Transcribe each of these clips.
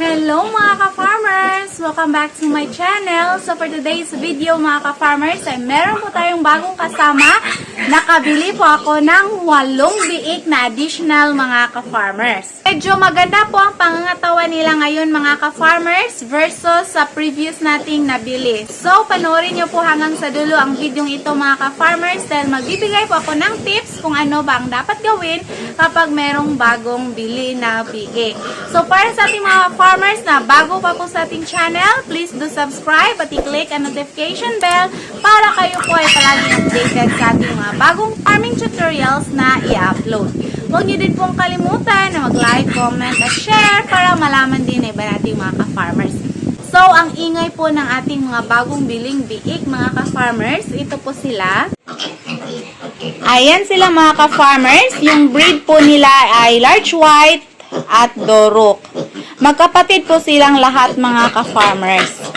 Hello mga ka-farmers! Welcome back to my channel. So for today's video mga ka-farmers ay meron po tayong bagong kasama. Nakabili po ako ng walong biik na additional mga ka-farmers. Medyo maganda po ang pangangatawan nila ngayon mga ka-farmers versus sa previous nating nabili. So panoorin nyo po hanggang sa dulo ang video ito mga ka-farmers dahil magbibigay po ako ng tips kung ano ba ang dapat gawin kapag merong bagong bili na biik. So para sa ating mga farmers na bago pa po sa ating channel, please do subscribe at i-click ang notification bell para kayo po ay palaging updated sa ating mga bagong farming tutorials na i-upload. Huwag niyo din pong kalimutan na mag-like, comment at share para malaman din na iba nating mga ka-farmers. So, ang ingay po ng ating mga bagong biling biik, mga ka-farmers, ito po sila. Ayan sila mga ka-farmers. Yung breed po nila ay large white at dorok. Magkapatid po silang lahat mga ka-farmers.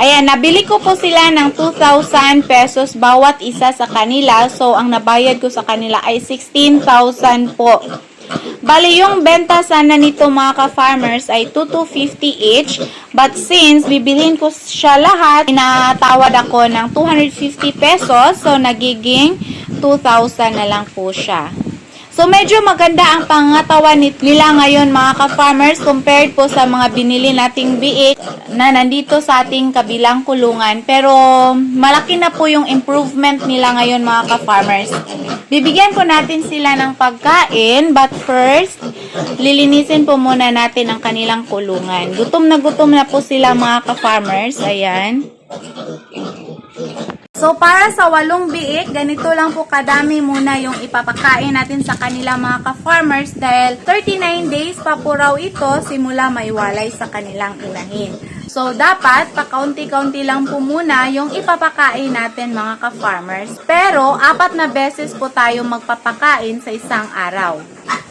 Ayan, nabili ko po sila ng 2,000 pesos bawat isa sa kanila. So, ang nabayad ko sa kanila ay 16,000 po. Bali, yung benta sana nito mga ka-farmers ay 2,250 each. But since bibilhin ko siya lahat, inatawad ako ng 250 pesos. So, nagiging 2,000 na lang po siya. So, medyo maganda ang pangatawan nila ngayon mga ka-farmers compared po sa mga binili nating biik na nandito sa ating kabilang kulungan. Pero, malaki na po yung improvement nila ngayon mga ka-farmers. Bibigyan po natin sila ng pagkain, but first, lilinisin po muna natin ang kanilang kulungan. Gutom na gutom na po sila mga ka-farmers. Ayan. So, para sa walong biik, ganito lang po kadami muna yung ipapakain natin sa kanila mga ka-farmers dahil 39 days pa po raw ito simula maiwalay sa kanilang inahin. So, dapat pakaunti-kaunti lang po muna yung ipapakain natin mga ka-farmers. Pero, apat na beses po tayo magpapakain sa isang araw.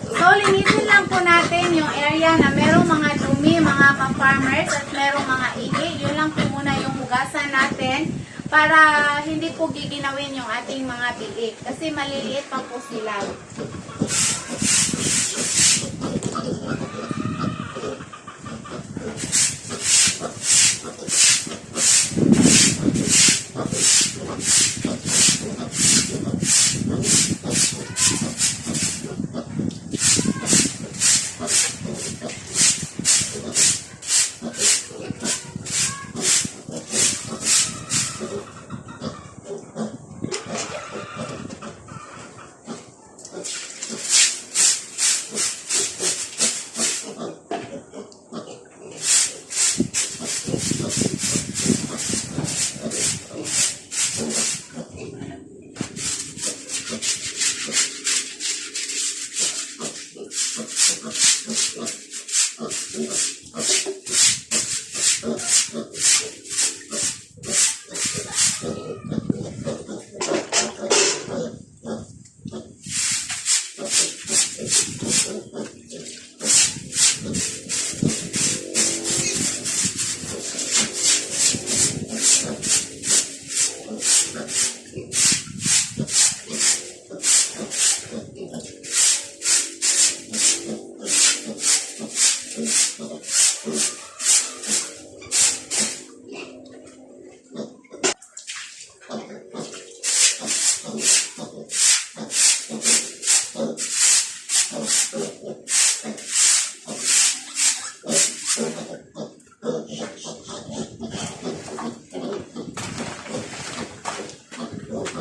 So, linisin lang po natin yung area na merong mga dumi, mga ka-farmers, at merong mga ihi. Yun lang po muna yung hugasan natin para hindi po giginawin yung ating mga biik. Kasi maliliit pa po sila.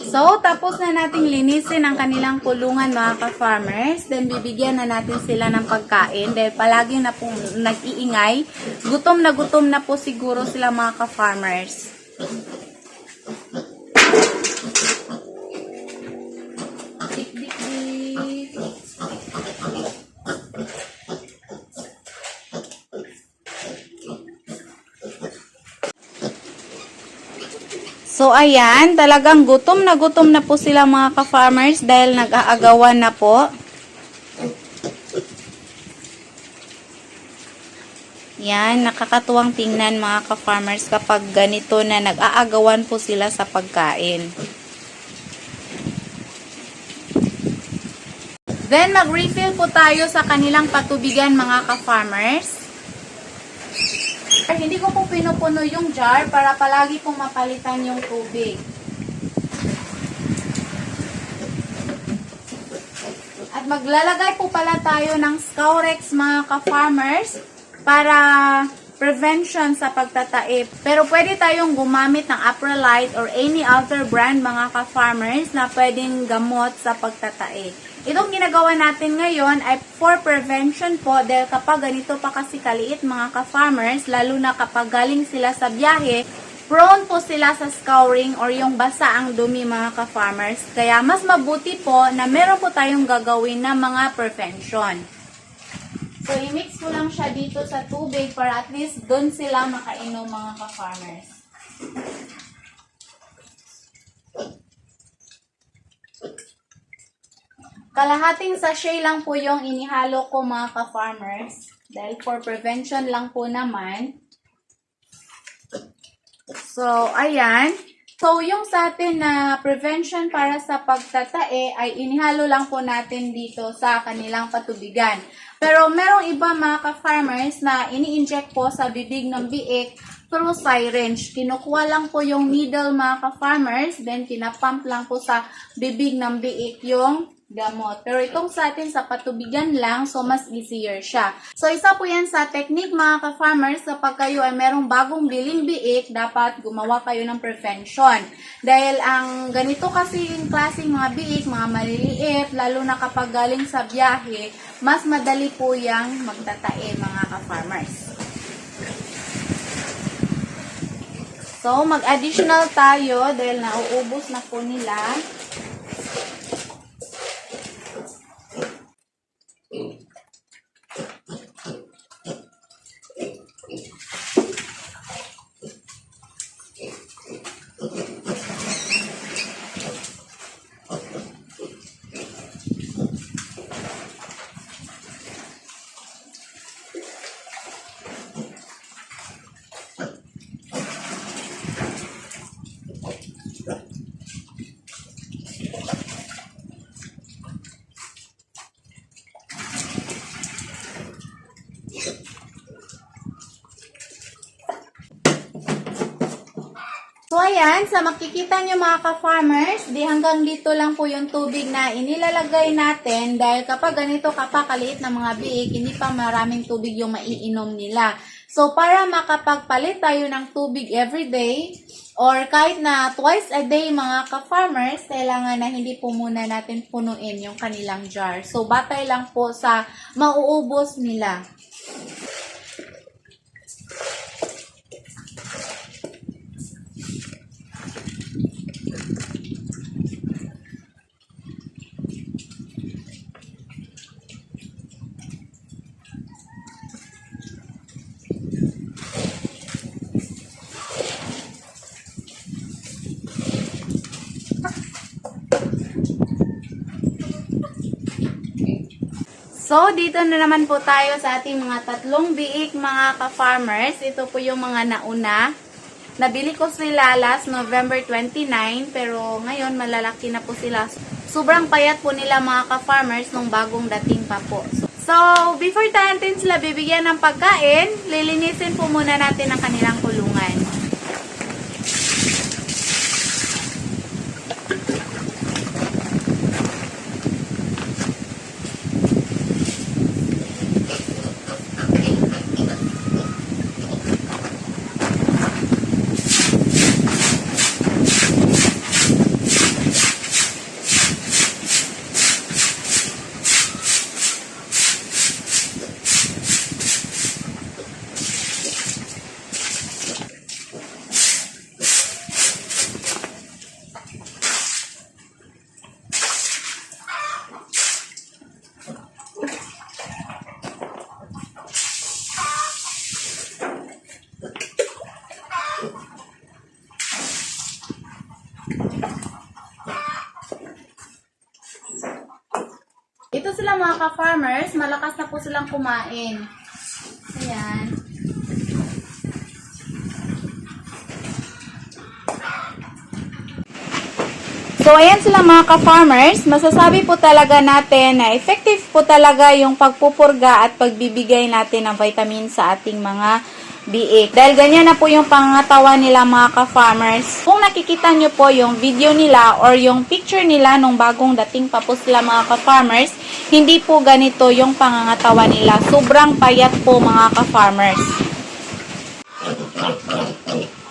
So, tapos na nating linisin ang kanilang kulungan mga ka-farmers. Then, bibigyan na natin sila ng pagkain. Dahil palagi na pong nag-iingay. Gutom na gutom na po siguro sila mga ka-farmers. So, ayan, talagang gutom na gutom na po sila mga ka-farmers dahil nag-aagawan na po. Yan, nakakatuwang tingnan mga ka-farmers kapag ganito na nag-aagawan po sila sa pagkain. Then, mag-refill po tayo sa kanilang patubigan mga ka-farmers. Hindi ko po pinupuno yung jar para palagi pong mapalitan yung tubig. At maglalagay po pala tayo ng Scourex mga ka-farmers para prevention sa pagtataip. Pero pwede tayong gumamit ng Aprolite or any other brand mga ka-farmers na pwedeng gamot sa pagtataip. Itong ginagawa natin ngayon ay for prevention po dahil kapag ganito pa kasi kaliit mga ka-farmers, lalo na kapag galing sila sa biyahe, prone po sila sa scouring or yung basa ang dumi mga ka-farmers. Kaya mas mabuti po na meron po tayong gagawin na mga prevention. So, i-mix ko lang siya dito sa tubig para at least doon sila makainom mga ka-farmers. Kalahating sachet lang po yung inihalo ko mga ka-farmers. Dahil for prevention lang po naman. So, ayan. So, yung sa atin na prevention para sa pagtatae ay inihalo lang po natin dito sa kanilang patubigan. Pero merong iba mga ka-farmers na ini-inject po sa bibig ng biik through syringe. Kinukuha lang po yung needle mga ka-farmers, then pinapump lang po sa bibig ng biik yung gamot. Pero itong sa atin sa patubigan lang, so mas easier siya. So isa po yan sa technique mga ka-farmers kapag kayo ay merong bagong biling biik, dapat gumawa kayo ng prevention. Dahil ang ganito kasi yung klaseng mga biik, mga maliliit, lalo na kapag galing sa biyahe, mas madali po yung magtatae mga ka-farmers. So, mag-additional tayo dahil nauubos na po nila. So, ayan, sa makikita nyo mga ka-farmers, di hanggang dito lang po yung tubig na inilalagay natin dahil kapag ganito kapakaliit na mga biik, hindi pa maraming tubig yung maiinom nila. So, para makapagpalit tayo ng tubig everyday, or kahit na twice a day mga ka-farmers, kailangan na hindi po muna natin punuin yung kanilang jar. So, batay lang po sa mauubos nila. So, dito na naman po tayo sa ating mga tatlong biik mga ka-farmers. Ito po yung mga nauna. Nabili ko sila last November 29, pero ngayon malalaki na po sila. Sobrang payat po nila mga ka-farmers nung bagong dating pa po. So, before tayo sila bibigyan ng pagkain, lilinisin po muna natin ang kanilang kulungan. Ito sila mga ka-farmers, malakas na po silang kumain. So, ayan sila mga ka-farmers. Masasabi po talaga natin na effective po talaga yung pagpupurga at pagbibigay natin ng vitamin sa ating mga biik. Dahil ganyan na po yung pangatawan nila mga ka-farmers. Kung nakikita nyo po yung video nila or yung picture nila nung bagong dating pa po sila mga ka-farmers, hindi po ganito yung pangangatawan nila. Sobrang payat po mga ka-farmers.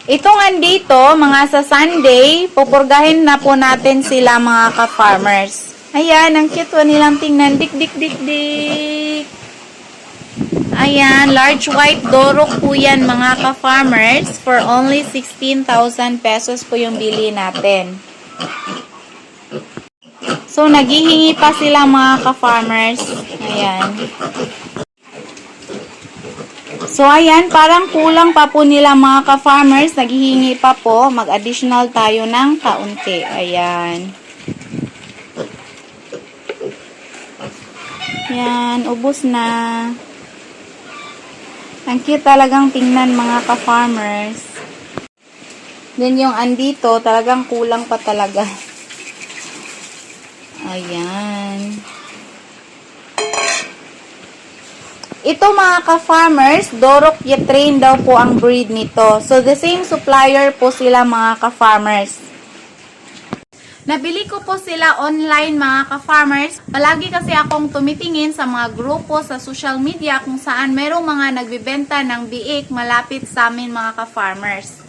Itong andito, mga sa Sunday, pupurgahin na po natin sila mga ka-farmers. Ayan, ang cute po nilang tingnan. Dik, dik, dik, dik. Ayan, large white dorok po yan mga ka-farmers. For only 16,000 pesos po yung bili natin. So, naghihingi pa sila mga ka-farmers. Ayan. So, ayan, parang kulang pa po nila mga ka-farmers. Naghihingi pa po. Mag-additional tayo ng kaunti. Ayan. Yan, ubos na. Ang cute talagang tingnan mga ka-farmers. Then yung andito, talagang kulang pa talaga. Ayan. Ito mga ka-farmers, Dorok Yetrain daw po ang breed nito. So, the same supplier po sila mga ka-farmers. Nabili ko po sila online mga ka-farmers. Palagi kasi akong tumitingin sa mga grupo sa social media kung saan merong mga nagbibenta ng biik malapit sa amin mga ka-farmers.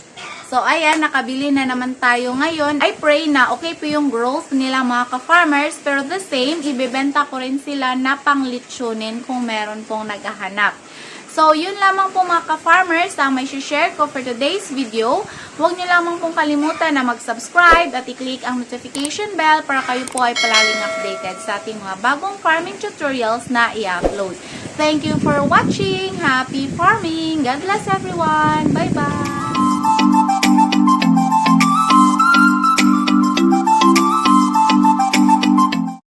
So, ayan, nakabili na naman tayo ngayon. I pray na okay po yung growth nila mga ka-farmers. Pero the same, ibebenta ko rin sila na pang litsunin kung meron pong naghahanap. So, yun lamang po mga ka-farmers ang may share ko for today's video. Huwag niyo lamang pong kalimutan na mag-subscribe at i-click ang notification bell para kayo po ay palaging updated sa ating mga bagong farming tutorials na i-upload. Thank you for watching! Happy farming! God bless everyone! Bye-bye!